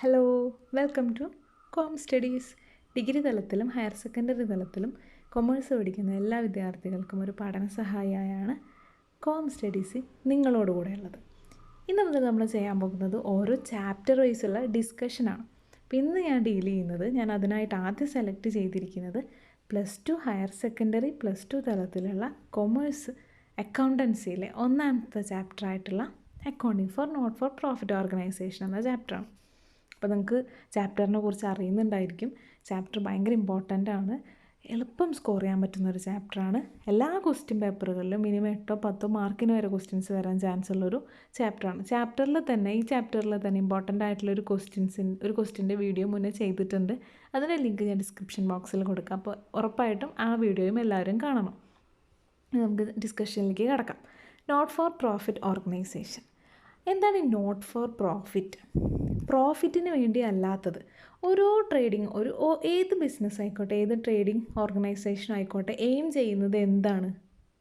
Hello welcome to com studies degree തലത്തിലും higher secondary തലത്തിലും commerce പഠിക്കുന്ന എല്ലാ വിദ്യാർത്ഥികൾക്കും ഒരു പഠന സഹായിയായാണ് കോം സ്റ്റഡീസ് നിങ്ങളോട് കൂടെ ഉള്ളത്. ഇന്ന് മുതൽ നമ്മൾ ചെയ്യാൻ പോകുന്നത് ഓരോ ചാപ്റ്റർ വൈസുള്ള ഡിസ്കഷനാണ് അപ്പോൾ ഇന്ന് ഞാൻ ഡീൽ ചെയ്യുന്നത് ഞാൻ അതിനായിട്ട് ആദ്യം സെലക്ട് ചെയ്തിരിക്കുന്നത് plus two higher secondary plus two തലത്തിലുള്ള കൊമേഴ്സ് അക്കൗണ്ടൻസിയിലെ ഒന്നാമത്തെ ചാപ്റ്റർ ആയിട്ടുള്ള accounting for not for profit organisation എന്ന ചാപ്റ്ററാണ് അപ്പോൾ നിങ്ങൾക്ക് ചാപ്റ്ററിനെ കുറിച്ച് അറിയുന്നുണ്ടായിരിക്കും. ചാപ്റ്റർ ഭയങ്കര ഇമ്പോർട്ടന്റ് ആണ്. എളുപ്പം സ്കോർ ചെയ്യാൻ പറ്റുന്ന ഒരു ചാപ്റ്ററാണ് എല്ലാ ക്വസ്റ്റ്യൻ പേപ്പറുകളിലും മിനിമം എട്ടോ പത്തോ മാർക്കിന് വരെ ക്വസ്റ്റ്യൻസ് വരാൻ ചാൻസ് ഉള്ളൊരു ചാപ്റ്ററാണ് ചാപ്റ്ററിൽ തന്നെ ഈ ചാപ്റ്ററിൽ തന്നെ ഇമ്പോർട്ടന്റ് ആയിട്ടുള്ള ഒരു ക്വസ്റ്റ്യൻസിൻ ഒരു ക്വസ്റ്റ്യന്റെ വീഡിയോ മുന്നേ ചെയ്തിട്ടുണ്ട്. അതിന്റെ ലിങ്ക് ഞാൻ ഡിസ്ക്രിപ്ഷൻ ബോക്സിൽ കൊടുക്കാം. അപ്പോൾ ഉറപ്പായിട്ടും ആ വീഡിയോയും എല്ലാവരും കാണണം. നമുക്ക് ഡിസ്കഷനിലേക്ക് കിടക്കാം. നോട്ട് ഫോർ പ്രോഫിറ്റ് ഓർഗനൈസേഷൻ എന്താണ് ഈ നോട്ട് ഫോർ പ്രോഫിറ്റ്? പ്രോഫിറ്റിന് വേണ്ടി അല്ലാത്തത് ഓരോ ട്രേഡിങ് ഒരു ഏത് ബിസിനസ് ആയിക്കോട്ടെ ഏത് ട്രേഡിങ് ഓർഗനൈസേഷൻ ആയിക്കോട്ടെ എയിം ചെയ്യുന്നത് എന്താണ്?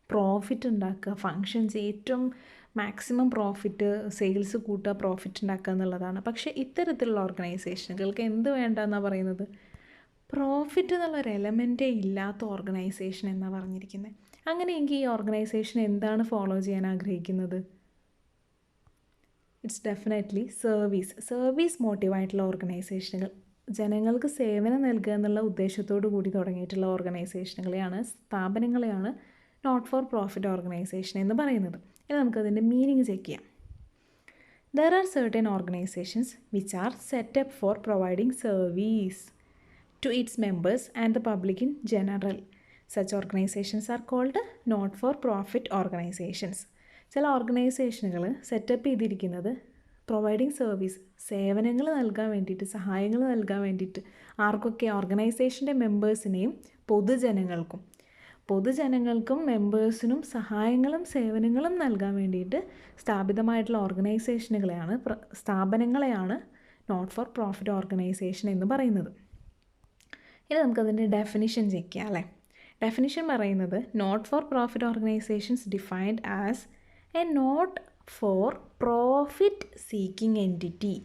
പ്രോഫിറ്റ് ഉണ്ടാക്കുക. ഫങ്ഷൻസ് ഏറ്റവും മാക്സിമം പ്രോഫിറ്റ് സെയിൽസ് കൂട്ടുക പ്രോഫിറ്റ് ഉണ്ടാക്കുക എന്നുള്ളതാണ്. പക്ഷേ ഇത്തരത്തിലുള്ള ഓർഗനൈസേഷനുകൾക്ക് എന്ത് വേണ്ട എന്നാണ് പറയുന്നത്? പ്രോഫിറ്റ് എന്നുള്ളൊരു എലമെന്റേ ഇല്ലാത്ത ഓർഗനൈസേഷൻ എന്നാണ് പറഞ്ഞിരിക്കുന്നത് അങ്ങനെയെങ്കിൽ ഈ ഓർഗനൈസേഷൻ എന്താണ് ഫോളോ ചെയ്യാൻ ആഗ്രഹിക്കുന്നത്? ഇറ്റ്സ് ഡെഫിനറ്റ്ലി സർവീസ് സർവീസ് മോട്ടീവായിട്ടുള്ള ഓർഗനൈസേഷനുകൾ ജനങ്ങൾക്ക് സേവനം നൽകുക എന്നുള്ള ഉദ്ദേശത്തോടു കൂടി തുടങ്ങിയിട്ടുള്ള ഓർഗനൈസേഷനുകളെയാണ് സ്ഥാപനങ്ങളെയാണ് നോട്ട് ഫോർ പ്രോഫിറ്റ് ഓർഗനൈസേഷൻ എന്ന് പറയുന്നത്. ഇനി നമുക്കതിന്റെ മീനിങ് ചെക്ക് ചെയ്യാം. There are certain organisations which are set up for providing service to its members and the public in general such organisations are called not for profit organizations. ചില ഓർഗനൈസേഷനുകൾ setup ചെയ്തിരിക്കുന്നത് providing service സേവനങ്ങൾ നൽകാൻ വേണ്ടിയിട്ട് സഹായങ്ങൾ നൽകാൻ വേണ്ടിയിട്ട് ആർക്കൊക്കെ ഓർഗനൈസേഷന്റെ മെമ്പേഴ്സിനെയും പൊതുജനങ്ങൾക്കും പൊതുജനങ്ങൾക്കും മെമ്പേഴ്സിനും സഹായങ്ങളും സേവനങ്ങളും നൽകാൻ വേണ്ടിയിട്ട് സ്ഥാപിതമായിട്ടുള്ള ഓർഗനൈസേഷനുകളെയാണ് സ്ഥാപനങ്ങളെയാണ് നോട്ട് ഫോർ പ്രോഫിറ്റ് ഓർഗനൈസേഷൻ എന്ന് പറയുന്നത്. ഇനി നമുക്കതിന്റെ ഡെഫിനിഷൻ ചെക്ക് ചെയ്യാം അല്ലേ? ഡെഫിനിഷൻ പറയുന്നത് not for profit organisations defined as a not for profit seeking entity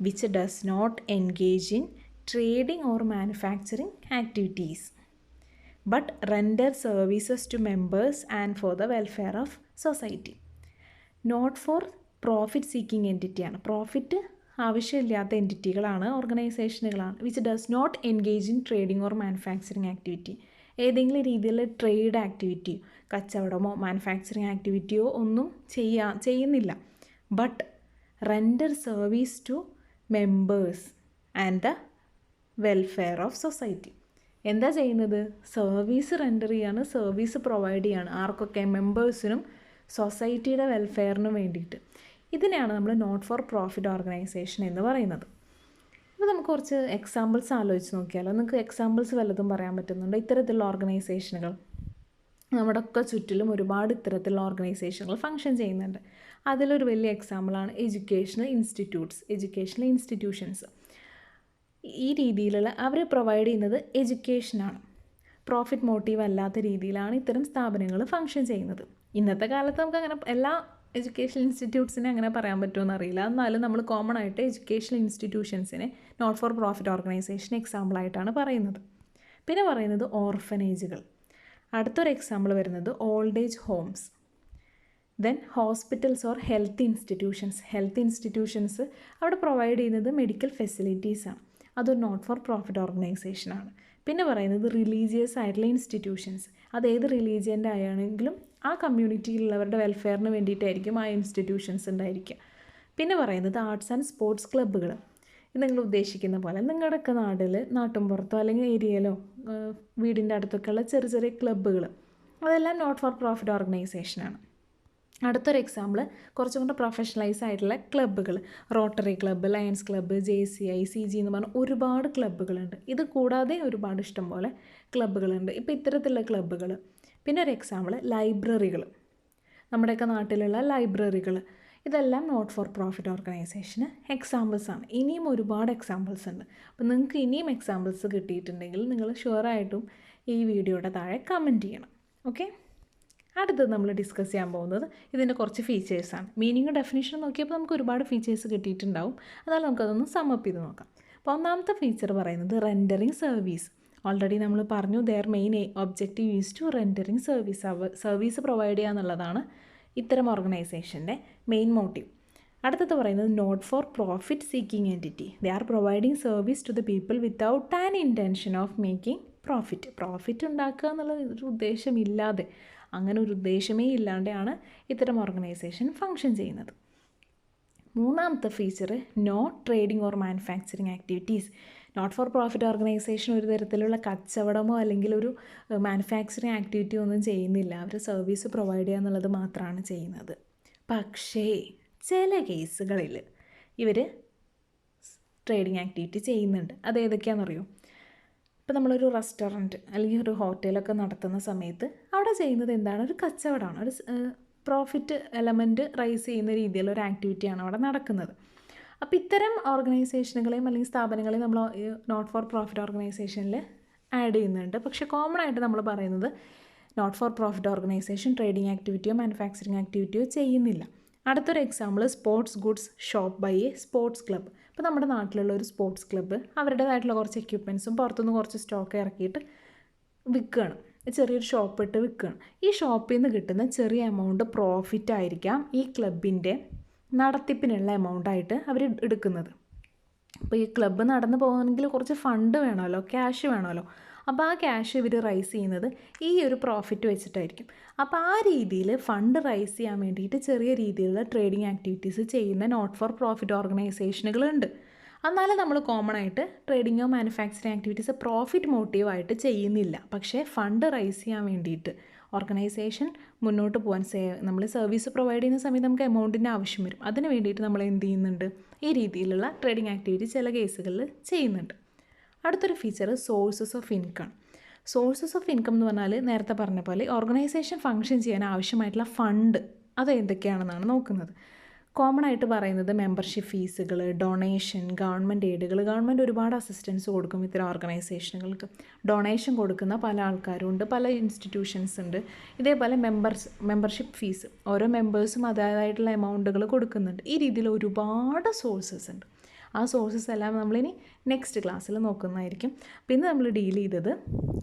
which does not engage in trading or manufacturing activities but render services to members and for the welfare of society not for profit seeking എന്റിറ്റിയാണ് profit ആവശ്യമില്ലാത്ത എന്റിറ്റികളാണ് ഓർഗനൈസേഷനുകളാണ് which does not engage in trading or manufacturing activity ഏതെങ്കിലും രീതിയിലുള്ള trade ആക്ടിവിറ്റിയോ കച്ചവടമോ manufacturing ആക്ടിവിറ്റിയോ ഒന്നും ചെയ്യാ ചെയ്യുന്നില്ല. But render service to members and the welfare of society എന്താ ചെയ്യുന്നത്? Service render ചെയ്യാണ് സർവീസ് പ്രൊവൈഡ് ചെയ്യാണ് ആർക്കൊക്കെ മെമ്പേഴ്സിനും സൊസൈറ്റിയുടെ വെൽഫെയറിനും വേണ്ടിയിട്ട്. ഇതിനെയാണ് നമ്മൾ നോട്ട് ഫോർ പ്രോഫിറ്റ് ഓർഗനൈസേഷൻ എന്ന് പറയുന്നത്. അപ്പോൾ നമുക്ക് കുറച്ച് എക്സാമ്പിൾസ് ആലോചിച്ച് നോക്കിയാലോ? നിങ്ങൾക്ക് എക്സാമ്പിൾസ് വല്ലതും പറയാൻ പറ്റുന്നുണ്ട്? ഇത്തരത്തിലുള്ള ഓർഗനൈസേഷനുകൾ നമ്മുടെ ഒക്കെ ചുറ്റിലും ഒരുപാട് ഇത്തരത്തിലുള്ള ഓർഗനൈസേഷനുകൾ ഫങ്ഷൻ ചെയ്യുന്നുണ്ട്. അതിലൊരു വലിയ എക്സാമ്പിളാണ് എഡ്യൂക്കേഷണൽ ഇൻസ്റ്റിറ്റ്യൂട്ട്സ് എഡ്യൂക്കേഷണൽ ഇൻസ്റ്റിറ്റ്യൂഷൻസ് ഈ രീതിയിലുള്ള അവർ പ്രൊവൈഡ് ചെയ്യുന്നത് എഡ്യൂക്കേഷനാണ് പ്രോഫിറ്റ് മോട്ടീവ് അല്ലാത്ത രീതിയിലാണ് ഇത്തരം സ്ഥാപനങ്ങൾ ഫങ്ഷൻ ചെയ്യുന്നത്. ഇന്നത്തെ കാലത്ത് നമുക്ക് അങ്ങനെ എല്ലാ എഡ്യൂക്കേഷൻ ഇൻസ്റ്റിറ്റ്യൂട്ട്സിനെ അങ്ങനെ പറയാൻ പറ്റുമെന്ന് അറിയില്ല. എന്നാലും നമ്മൾ കോമൺ ആയിട്ട് എഡ്യൂക്കേഷൻ ഇൻസ്റ്റിറ്റ്യൂഷൻസിനെ നോട്ട് ഫോർ പ്രോഫിറ്റ് ഓർഗനൈസേഷൻ എക്സാമ്പിളായിട്ടാണ് പറയുന്നത്. പിന്നെ പറയുന്നത് ഓർഫനേജുകൾ അടുത്തൊരു എക്സാമ്പിൾ വരുന്നത് old age homes then hospitals or health institutions health institutions അവിടെ പ്രൊവൈഡ് ചെയ്യുന്നത് മെഡിക്കൽ ഫെസിലിറ്റീസാണ് അതൊരു നോട്ട് ഫോർ പ്രോഫിറ്റ് ഓർഗനൈസേഷനാണ് പിന്നെ പറയുന്നത് റിലീജിയസ് ആയിട്ടുള്ള ഇൻസ്റ്റിറ്റ്യൂഷൻസ് അത് ഏത് റിലീജിയന്റെ ആയാണെങ്കിലും ആ കമ്മ്യൂണിറ്റിയിലുള്ളവരുടെ വെൽഫെയറിന് വേണ്ടിയിട്ടായിരിക്കും ആ ഇൻസ്റ്റിറ്റ്യൂഷൻസ് ഉണ്ടായിരിക്കുക. പിന്നെ പറയുന്നത് ആർട്സ് ആൻഡ് സ്പോർട്സ് ക്ലബ്ബുകൾ നിങ്ങൾ ഉദ്ദേശിക്കുന്ന പോലെ നിങ്ങളുടെയൊക്കെ നാട്ടിൽ പുറത്തോ അല്ലെങ്കിൽ ഏരിയയിലോ വീടിന്റെ അടുത്തൊക്കെ ഉള്ള ചെറിയ ചെറിയ ക്ലബ്ബുകൾ അതെല്ലാം നോട്ട് ഫോർ പ്രോഫിറ്റ് ഓർഗനൈസേഷനാണ് അടുത്തൊരു എക്സാമ്പിൾ കുറച്ചും കൂടെ പ്രൊഫഷണലൈസ് ആയിട്ടുള്ള ക്ലബ്ബുകൾ Rotary club Lions club J C I C G എന്ന് പറഞ്ഞ ഒരുപാട് ക്ലബ്ബുകളുണ്ട് ഇത് കൂടാതെ ഒരുപാട് ഇഷ്ടം പോലെ ക്ലബ്ബുകളുണ്ട് ഇപ്പോൾ ഇത്തരത്തിലുള്ള ക്ലബ്ബുകൾ പിന്നെ ഒരു എക്സാമ്പിൾ ലൈബ്രറികൾ നമ്മുടെയൊക്കെ നാട്ടിലുള്ള ലൈബ്രറികൾ ഇതെല്ലാം നോട്ട് ഫോർ പ്രോഫിറ്റ് ഓർഗനൈസേഷന് ആണ്. ഇനിയും ഒരുപാട് എക്സാമ്പിൾസ് ഉണ്ട്. അപ്പോൾ നിങ്ങൾക്ക് ഇനിയും എക്സാമ്പിൾസ് കിട്ടിയിട്ടുണ്ടെങ്കിൽ നിങ്ങൾ ഷുവറായിട്ടും ഈ വീഡിയോയുടെ താഴെ കമന്റ് ചെയ്യണം. ഓക്കെ അടുത്തത് നമ്മൾ ഡിസ്കസ് ചെയ്യാൻ പോകുന്നത് ഇതിന്റെ കുറച്ച് ഫീച്ചേഴ്സാണ് മീനിങ് ഡെഫിനേഷൻ നോക്കിയപ്പോൾ നമുക്ക് ഒരുപാട് ഫീച്ചേഴ്സ് കിട്ടിയിട്ടുണ്ടാവും. അതായത് നമുക്കതൊന്ന് സമപ്പ് ചെയ്ത് നോക്കാം. അപ്പോൾ ഒന്നാമത്തെ ഫീച്ചർ പറയുന്നത് റെൻഡറിങ് സർവീസ് ഓൾറെഡി നമ്മൾ പറഞ്ഞു their main objective is to rendering service service provide ചെയ്യുക എന്നുള്ളതാണ് ഇത്തരം ഓർഗനൈസേഷന്റെ മെയിൻ മോട്ടീവ് അടുത്തത് പറയുന്നത് not for profit seeking entity they are providing service to the people without an intention of making profit profit ഉണ്ടാക്കുക എന്നുള്ള ഒരു ഉദ്ദേശമില്ലാതെ അങ്ങനെ ഒരു ഉദ്ദേശമേ ഇല്ലാതെയാണ് ഇത്തരം ഓർഗനൈസേഷൻ ഫങ്ഷൻ ചെയ്യുന്നത്. മൂന്നാമത്തെ feature no trading or manufacturing activities not for profit organisation ഒരു തരത്തിലുള്ള കച്ചവടമോ അല്ലെങ്കിൽ ഒരു മാനുഫാക്ചറിങ് ആക്ടിവിറ്റി ഒന്നും ചെയ്യുന്നില്ല. അവർ സർവീസ് പ്രൊവൈഡ് ചെയ്യുക എന്നുള്ളത് മാത്രമാണ് ചെയ്യുന്നത്. പക്ഷേ ചില കേസുകളിൽ ഇവർ ട്രേഡിങ് ആക്ടിവിറ്റി ചെയ്യുന്നുണ്ട്. അത് ഏതൊക്കെയാണെന്നറിയോ ഇപ്പോൾ നമ്മളൊരു റെസ്റ്റോറന്റ് അല്ലെങ്കിൽ ഒരു ഹോട്ടലൊക്കെ നടത്തുന്ന സമയത്ത് അവിടെ ചെയ്യുന്നത് എന്താണ്? ഒരു കച്ചവടമാണ്. ഒരു പ്രോഫിറ്റ് എലമെന്റ് റൈസ് ചെയ്യുന്ന രീതിയിലുള്ള ഒരു ആക്ടിവിറ്റിയാണ് അവിടെ നടക്കുന്നത്. അപ്പോൾ ഇത്തരം ഓർഗനൈസേഷനുകളെയും അല്ലെങ്കിൽ സ്ഥാപനങ്ങളെയും നമ്മൾ നോട്ട് ഫോർ പ്രോഫിറ്റ് ഓർഗനൈസേഷനിൽ ആഡ് ചെയ്യുന്നുണ്ട്. പക്ഷേ കോമൺ ആയിട്ട് നമ്മൾ പറയുന്നത് not for profit organisation trading ആക്ടിവിറ്റിയോ manufacturing ആക്ടിവിറ്റിയോ ചെയ്യുന്നില്ല. അടുത്തൊരു example sports goods shop by a sports club ഇപ്പോൾ നമ്മുടെ നാട്ടിലുള്ള ഒരു സ്പോർട്സ് ക്ലബ്ബ് അവരുടേതായിട്ടുള്ള കുറച്ച് എക്യുപ്മെൻസും പുറത്തുനിന്ന് കുറച്ച് സ്റ്റോക്ക് ഇറക്കിയിട്ട് വിൽക്കുകയാണ് ചെറിയൊരു ഷോപ്പ് ഇട്ട് വിൽക്കുകയാണ് ഈ ഷോപ്പിൽ നിന്ന് കിട്ടുന്ന ചെറിയ എമൗണ്ട് പ്രോഫിറ്റ് ആയിരിക്കാം ഈ ക്ലബിന്റെ നടത്തിപ്പിനുള്ള എമൗണ്ട് ആയിട്ട് അവർ എടുക്കുന്നത്. അപ്പോൾ ഈ ക്ലബ്ബ് നടന്നു പോകണമെങ്കിൽ കുറച്ച് ഫണ്ട് വേണമല്ലോ ക്യാഷ് വേണമല്ലോ. അപ്പോൾ ആ ക്യാഷ് ഇവർ റൈസ് ചെയ്യുന്നത് ഈ ഒരു പ്രോഫിറ്റ് വെച്ചിട്ടായിരിക്കും. അപ്പോൾ ആ രീതിയിൽ ഫണ്ട് റൈസ് ചെയ്യാൻ വേണ്ടിയിട്ട് ചെറിയ രീതിയിലുള്ള ട്രേഡിംഗ് ആക്ടിവിറ്റീസ് ചെയ്യുന്ന നോട്ട് ഫോർ പ്രോഫിറ്റ് ഓർഗനൈസേഷനുകളുണ്ട് എന്നാലും നമ്മൾ കോമൺ ആയിട്ട് ട്രേഡിങ്ങോ മാനുഫാക്ചറിങ് ആക്ടിവിറ്റീസ് പ്രോഫിറ്റ് മോട്ടീവായിട്ട് ചെയ്യുന്നില്ല. പക്ഷേ ഫണ്ട് റൈസ് ചെയ്യാൻ വേണ്ടിയിട്ട് ഓർഗനൈസേഷൻ മുന്നോട്ട് പോകാൻ സേ നമ്മൾ സർവീസ് പ്രൊവൈഡ് ചെയ്യുന്ന സമയത്ത് നമുക്ക് എമൗണ്ടിന്റെ ആവശ്യം വരും. അതിന് വേണ്ടിയിട്ട് നമ്മൾ എന്ത് ചെയ്യുന്നുണ്ട്? ഈ രീതിയിലുള്ള ട്രേഡിംഗ് ആക്ടിവിറ്റി ചില കേസുകളിൽ ചെയ്യുന്നുണ്ട്. അടുത്തൊരു feature sources of income sources of income എന്ന് പറഞ്ഞാൽ നേരത്തെ പറഞ്ഞ പോലെ ഓർഗനൈസേഷൻ ഫങ്ഷൻ ചെയ്യാൻ ആവശ്യമായിട്ടുള്ള ഫണ്ട് അത് എന്തൊക്കെയാണെന്നാണ് നോക്കുന്നത്. കോമൺ ആയിട്ട് പറയുന്നത് മെമ്പർഷിപ്പ് ഫീസുകൾ ഡൊണേഷൻ ഗവൺമെന്റ് എയ്ഡുകൾ ഗവൺമെന്റ് ഒരുപാട് അസിസ്റ്റൻസ് കൊടുക്കും ഇത്തരം ഓർഗനൈസേഷനുകൾക്ക് ഡൊണേഷൻ കൊടുക്കുന്ന പല ആൾക്കാരും ഉണ്ട് പല ഇൻസ്റ്റിറ്റ്യൂഷൻസ് ഉണ്ട്. ഇതേപോലെ മെമ്പർസ് മെമ്പർഷിപ്പ് ഫീസ് ഓരോ മെമ്പേഴ്സും അതായതായിട്ടുള്ള എമൗണ്ടുകൾ കൊടുക്കുന്നുണ്ട്. ഈ രീതിയിൽ ഒരുപാട് സോഴ്സസ് ഉണ്ട്. ആ സോഴ്സസ് എല്ലാം നമ്മളിനി നെക്സ്റ്റ് ക്ലാസ്സിൽ നോക്കുന്നതായിരിക്കും. പിന്നെ നമ്മൾ ഡീൽ ചെയ്തത്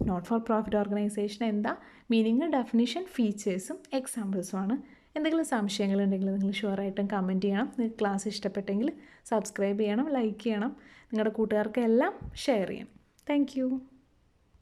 നോട്ട് ഫോർ പ്രോഫിറ്റ് ഓർഗനൈസേഷൻ എന്താ? മീനിങ് ഡെഫിനിഷൻ ഫീച്ചേഴ്സും എക്സാമ്പിൾസുമാണ് എന്തെങ്കിലും സംശയങ്ങളുണ്ടെങ്കിൽ നിങ്ങൾ ഷുവറായിട്ടും കമന്റ് ചെയ്യണം. നിങ്ങൾക്ക് ക്ലാസ് ഇഷ്ടപ്പെട്ടെങ്കിൽ സബ്സ്ക്രൈബ് ചെയ്യണം ലൈക്ക് ചെയ്യണം. നിങ്ങളുടെ കൂട്ടുകാർക്കെല്ലാം ഷെയർ ചെയ്യണം. താങ്ക്